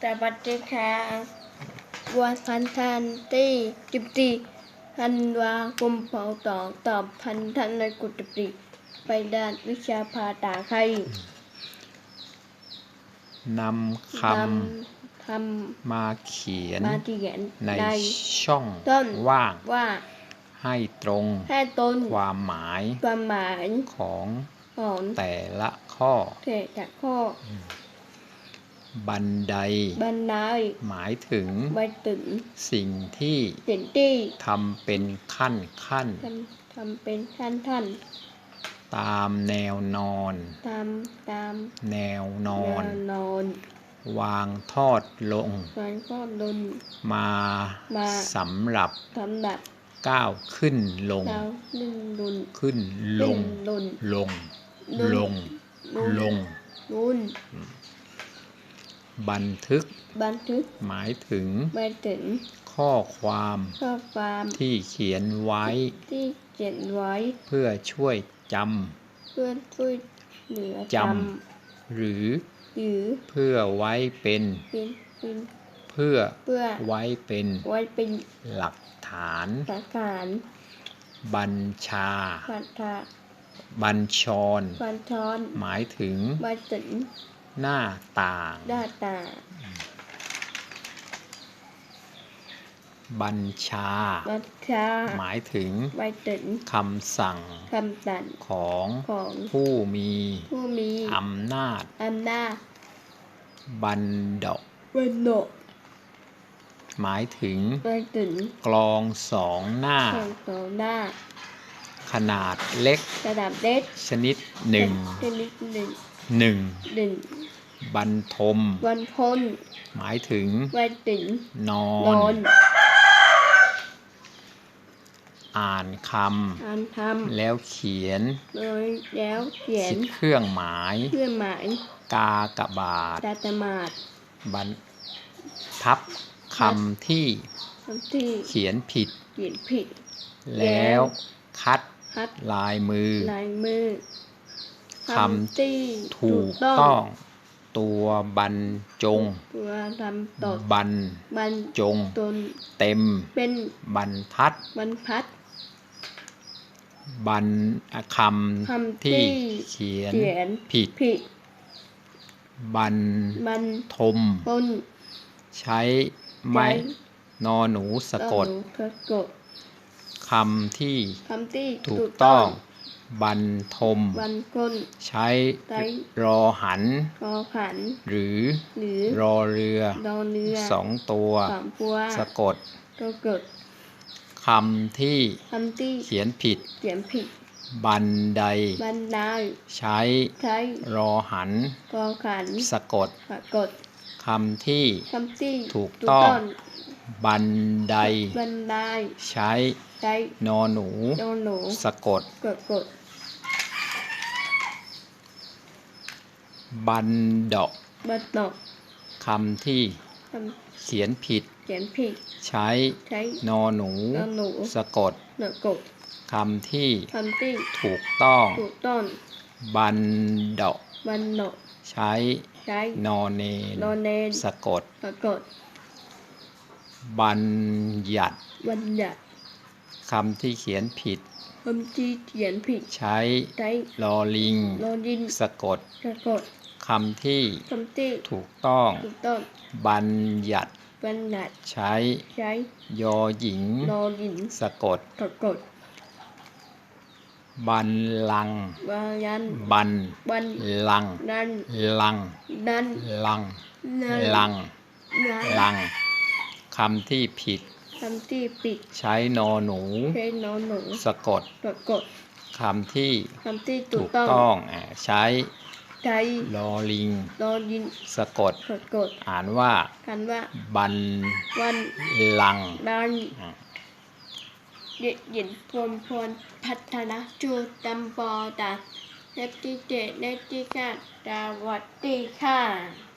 แต่ปฏิคาวันพันธันที่สิบสี่ธันวาคมพศตอบพันธันในกุฏิปิไปด้านวิชาภาษาไทยนำคนำทำมาเขียนมาเขียนในในช่องว่างว่าให้ตรงให้ต้นความหมายความหมายของของแต่ละข้อเทศข้อ บันได บันได หมายถึงไปถึง สิ่งที่สิ่งที่ทำเป็นขั้นขั้นทำทำเป็นท่านท่านตามแนวนอน ตามตาม แนวนอนแนวนอน วางทอดลงมันก็ดนมามาสำหรับสำหรับก้าวขึ้นลงดาวนึ่งดุนขึ้นลงดุนลงดุนลงลงดุน บันทึก บันทึก หมายถึงไปถึง ข้อความข้อความที่เขียนไว้ ที่เขียนไว้ เพื่อช่วยจเพื่อช่วยเหลือจจำหรือำหรือ เพื่อไว้เป็นเป็นเป็นเพื่อเพื่อไว้เป็น ไว้เป็นหลักฐานสาขารบัญชาพันธะบัญชรพันทอนหมายถึงไปถึง หน้าต่างด้าตาบัญชา บัญชา หมายถึงไปถึงคำสั่งคำสั่งของของผู้มีผู้มีอำนาจอำนาจ บันดาวันโนหมายถึงไปถึงกลองสองหน้าแข่งต่อหน้า ขนาดเล็กระดับเล็ก ชนิดหนึ่งชนิดหนึ่งหนึ่งหนึ่ง บรรทมวันพ้นหมายถึงไปถึง นอน นอน อ่านคการทำแล้วเขียนำโดยแล้วเขียนคิดเครื่องหมายเพื่อหมาย กากบาทดาตมาดบรรทับคำที่คำที่เขียนผิด เขียนผิด แล้วคัดคัดลายมือ ลายมือคำที่ถูกต้อง ตัวบรรจง ตัวทำตดบรรบรรจง ตนเต็ม เป็นบรรทัด บรรพัดบรรคคำำที่ที่เขียนเขียนผิดผิดบรรบรรทมพนใช้ไม้นอหนูสะกดหนูสะกดคำที่คำที่ถูกต้อง บรรทมบรรคนใช้ใช้รอหันกอขัน หรือ หรือ รอเรือดอเรือสองตัวสามปัว สะกดสะกดคำที่คำที่ เขียนผิด เขียนผิด บันได บันได ใช้ ใช้ รอหันกอขัน สะกด สะกดคำที่ คำที่ ถูกต้อง บันได บันได ใช้ใช้นอหนูดอหนู สะกด กดกดบันดอกบันดอกคำที่คเขียนผิดำเขียนผิด ใช้ใช้นอหนูดอหนู สะกดสะกดคำที่คำที่ ถูกต้อง ถูกต้อง บันดอกบันดอกใช้ใช้นอเนนดอเนนสะกด สะกด บัญญัติบัญญัติคำที่เขียนผิดคำที่เขียนผิด ใช้ใช้ลอลิงลอดินสะกดสะกดคำที่คำที่ถูกต้องถูกต้องบัญญัติบัญญัติใช้ใช้ยอหญิงลอดินสะกดสะกดบันลังก์บายันบันบันลังนันลังนันลังนันลังนันลัง คำที่ผิด คำที่ปิด ใช้นอหนู ใช้นอนหนู สะกดสะกดคำที่คำที่ถูถูกกต้องต้องอ่าใช้ใช้ลอลิงลอดินสะกดสะกด อ่านว่ากันว่าบันวันลังนันอ่าเด็กหญิงพรหมพรพัฒนาจูตำปอตาเนปติเจเนปติกาสวัสดีค่ะ